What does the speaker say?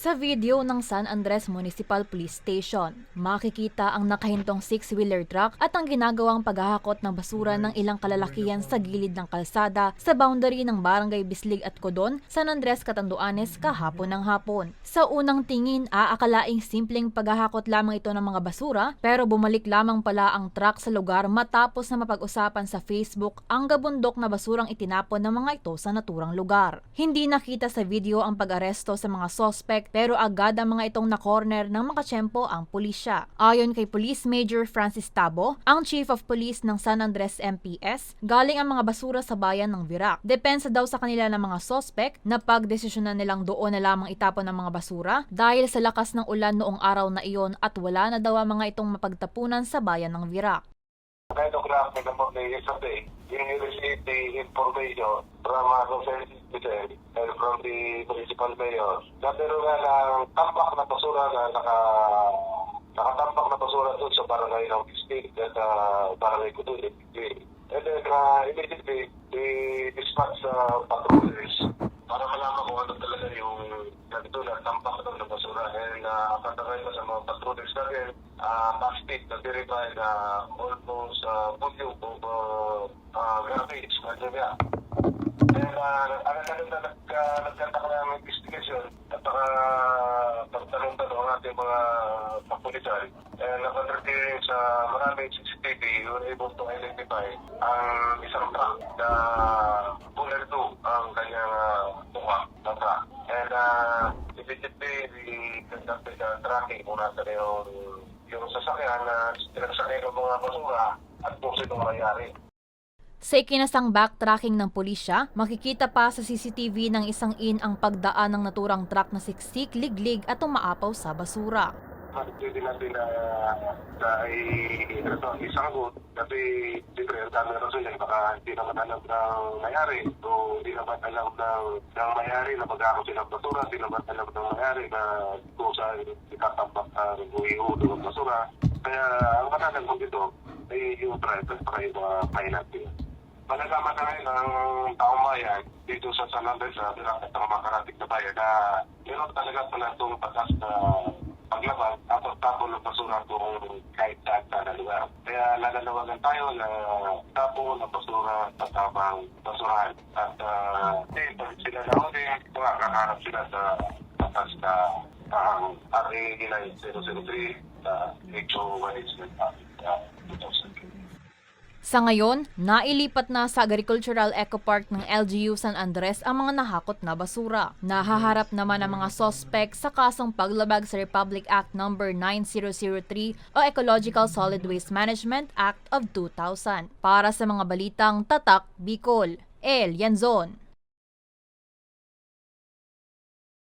Sa video ng San Andres Municipal Police Station, makikita ang nakahintong six-wheeler truck at ang ginagawang paghahakot ng basura ng ilang kalalakihan sa gilid ng kalsada sa boundary ng Barangay Bislig at Codon, San Andres, Catanduanes kahapon ng hapon. Sa unang tingin, aakalaing simpleng paghahakot lamang ito ng mga basura pero bumalik lamang pala ang truck sa lugar matapos na mapag-usapan sa Facebook ang gabundok na basurang itinapon ng mga ito sa naturang lugar. Hindi nakita sa video ang pag-aresto sa mga sospek pero agad ang mga itong na-corner ng makatsyempo ang pulisya. Ayon kay Police Major Francis Tabo, ang Chief of Police ng San Andres MPS, galing ang mga basura sa bayan ng Virac. Depensa daw sa kanila ng mga sospek na pagdesisyonan nilang doon na lamang itapon ng mga basura dahil sa lakas ng ulan noong araw na iyon at wala na daw ang mga itong mapagtapunan sa bayan ng Virac. 9 o'clock in the morning yesterday, we received the information from Society Hospital and from the municipal mayor na meron nga ng tambak na basura na naka nakatambak na basura doon sa barangay ng Bistig at uh, barangay ko doon. And then uh, immediately, we dispatch uh, patrollers para malaman kung ano talaga yung nandito na tambak doon na basura. And uh, pa sa mga patrollers natin, uh, plastic na verify na almost uh, of uh, uh, garbage na niya. And uh, agad-agad na nag, uh, nagkanta ng investigation at saka pagtanong-tanong ang ating mga kapulisan. And napatrating sa maraming CCTV, we were able to identify ang isang truck na 2 ang kanyang uh, mukha na truck. And uh, immediately, we conducted a tracking kung nasa na yung, yung sasakyan na sinasakay ng mga basura at kung sino mayari. Sa ikinasang backtracking ng pulisya, makikita pa sa CCTV ng isang in ang pagdaan ng naturang truck na siksik, liglig at umaapaw sa basura. pwede natin na na i- isanggot kasi siyempre ang dami rason yan baka hindi naman alam ng mayari o hindi naman alam ng, ng mayari na pag-ako silang basura hindi naman alam ng mayari na kung saan itatambak ang uwi-ulo ng basura kaya ang matatagot dito ay yung driver at yung mga pilot Malalaman na ngayon ng taong bayan dito sa San Andres sa Birak at ang mga karating na bayan na meron talaga pala itong batas na paglabas tapos tapon ng basura kung kahit saan sa lugar. Kaya lalalawagan tayo na tapon ng basura sa tamang basurahan. At uh, eh, sila na uli, makakaharap sila sa batas na ang RA 9003 na HO 1 2000. Sa ngayon, nailipat na sa Agricultural Eco Park ng LGU San Andres ang mga nahakot na basura. Nahaharap naman ang mga sospek sa kasong paglabag sa Republic Act No. 9003 o Ecological Solid Waste Management Act of 2000. Para sa mga balitang Tatak Bicol, El Yanzon.